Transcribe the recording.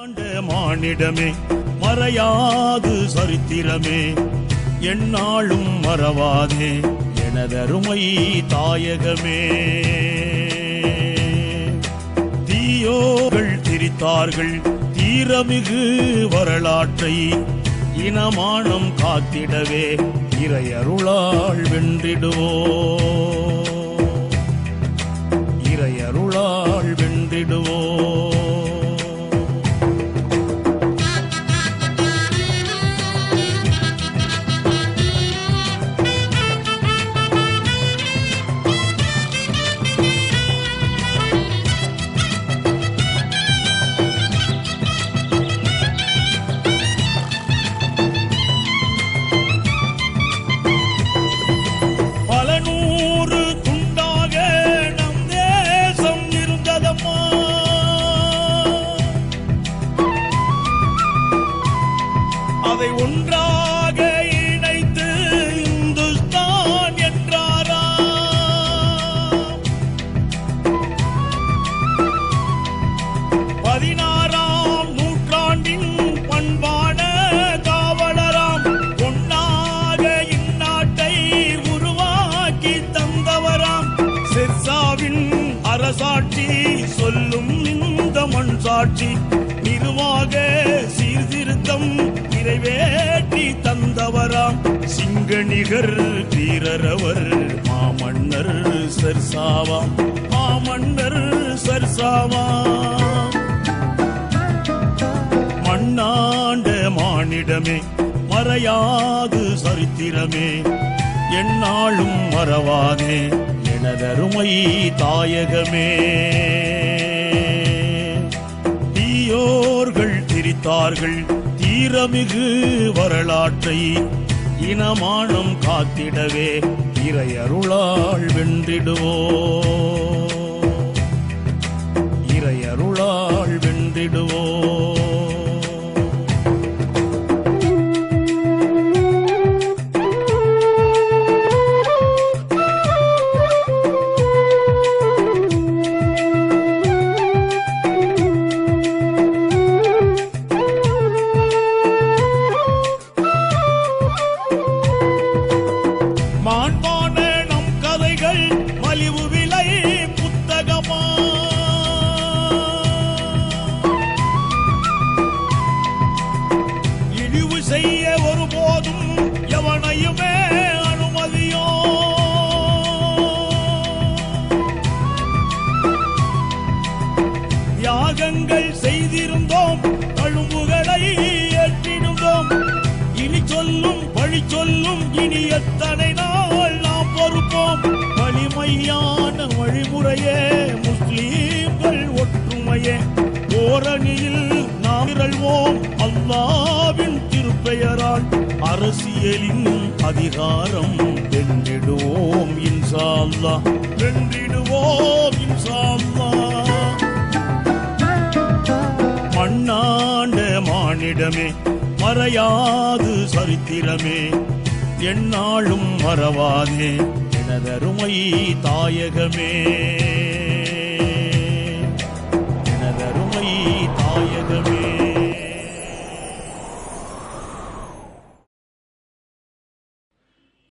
ஆண்ட மானிடமே மறையாது சரித்திரமே எந்நாளும் மறவாதே எனதருமை தாயகமே. தீயோகள் திரித்தார்கள் தீரமிகு வரலாற்றை இனமானம் காத்திடவே இறையருளால் வென்றிடுவோ. இறையருளால் வென்றிடுவோ. சாட்சி சொல்லும் இந்த மண் சாட்சி நிர்வாக சீர்திருத்தம் நிறைவேற்றி தந்தவராம். சிங்கணிகர் வீரரவர் மாமன்னர் சர்சாவாம். மாமன்னர் சர்சாவாம். மண்ணாண்ட மானிடமே மறையாது சரித்திரமே. எந்நாளும் மறவாதே. எனதருமை தாயகமே. தீயோர்கள் திரித்தார்கள் தீரமிகு வரலாற்றை இனமானம் காத்திடவே இறையருளால் வென்றிடுவோ இறையருளால் வென்றிடுவோ மலிவு விலை புத்தகமா? இழிவு செய்ய ஒருபோதும் எவனையுமே அனுமதியோ? தியாகங்கள் செய்திருந்தோம் தழும்புகளை ஏற்றிருந்தோம் இனி சொல்லும் பழி சொல்லும் இனி எத்தனை நாள் நாம் பொறுப்போம்? வலிமையான வழிமுறையே முஸ்லீம்கள் ஒற்றுமையே. ஓரணியில் நாம் திரள்வோம் அல்லாவின் திருப்பெயரால். அரசியலின் அதிகாரம் வென்றிடுவோம் இன்சா வென்றிடுவோம் இன்சா மண்ணாண்ட மானிடமே மறையாது சரித்திரமே. என்னாலும் மறவாதே. எனதருமை தாயகமே. எனதருமை